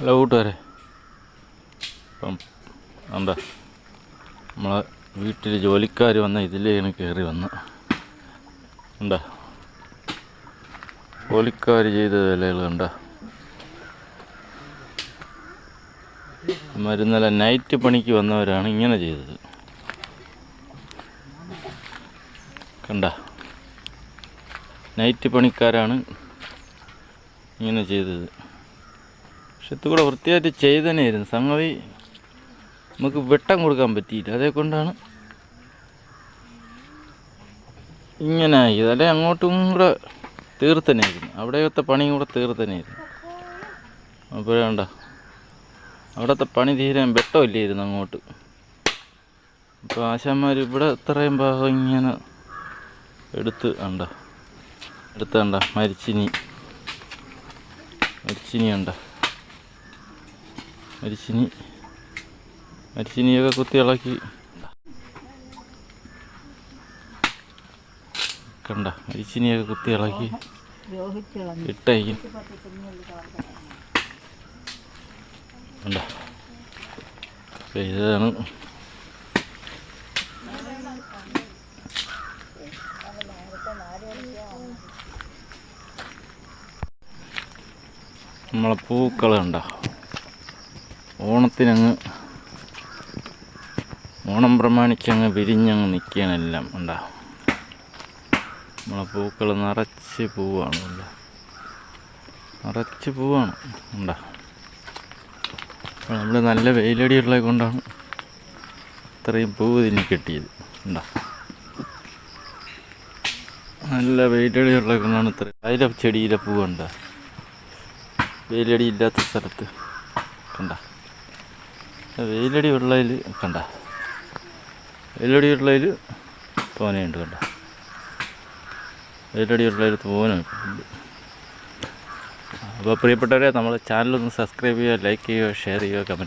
Hello കൂട്ടുകാരെ. ഇപ്പം എന്താ നമ്മളെ വീട്ടിൽ ജോലിക്കാർ വന്ന ഇതിലേണ് കയറി വന്ന്. എന്താ ജോലിക്കാർ ചെയ്ത വിലകൾ കണ്ട? മരുന്നല്ല നൈറ്റ് പണിക്ക് വന്നവരാണ് ഇങ്ങനെ ചെയ്തത്. കണ്ട നൈറ്റ് പണിക്കാരാണ് ഇങ്ങനെ ചെയ്തത്. പക്ഷെ ഇത് കൂടെ വൃത്തിയായിട്ട് ചെയ്തന്നെയായിരുന്നു സംഗതി നമുക്ക് വെട്ടം കൊടുക്കാൻ പറ്റിയില്ല. അതേ കൊണ്ടാണ് ഇങ്ങനെ ആയത്. അല്ലെ അങ്ങോട്ടും കൂടെ തീർത്തന്നെയായിരുന്നു അവിടെയൊക്കെ പണിയും കൂടെ തീർത്തന്നെയായിരുന്നു അപ്പോൾ വേണ്ട. അവിടുത്തെ പണി തീരാൻ വെട്ടമില്ലായിരുന്നു അങ്ങോട്ട്. അപ്പോൾ ആശാന്മാർ ഇവിടെ ഇത്രയും ഭാഗം ഇങ്ങനെ എടുത്ത് കണ്ട. എടുത്ത് കണ്ട. മരിച്ചിനി. മരിച്ചിനി കണ്ട. മരിച്ചിനി മരിച്ചിനിയൊക്കെ കുത്തി ഇളക്കി കണ്ട മരിച്ചിനിയൊക്കെ കുത്തി ഇളക്കി ഇട്ടയക്കും കണ്ട ഇതാണ് നമ്മളെ പൂക്കൾ കണ്ട ഓണത്തിനങ്ങ് ഓണം പ്രമാണിച്ചങ്ങ് വിരിഞ്ഞങ്ങ് നിൽക്കുകയാണെല്ലാം ഉണ്ടാ നമ്മളെ പൂക്കൾ നിറച്ച് പൂവാണ്. നിറച്ച് പൂവാണ് ഉണ്ടാ അപ്പോൾ നമ്മൾ നല്ല വെയിലടിയുള്ളത് കൊണ്ടാണ് ഇത്രയും പൂവ് തിന്നി കെട്ടിയത് ഉണ്ടാ നല്ല വെയിലടിയുള്ള കൊണ്ടാണ് ഇത്ര അതിലെ ചെടിയിലെ പൂവുണ്ട വെയിലടി ഇല്ലാത്ത സ്ഥലത്ത് കണ്ട? വെയിലടി ഉള്ളതിൽ കണ്ട. വെയിലടി ഉള്ളതിൽ തോനയുണ്ട് കണ്ട. വെയിലടി ഉള്ളതിൽ തോന അപ്പോൾ പ്രിയപ്പെട്ടവരെ നമ്മളെ ചാനലൊന്ന് സബ്സ്ക്രൈബ് ചെയ്യുക ലൈക്ക് ചെയ്യുക ഷെയർ ചെയ്യുക കമന്റ്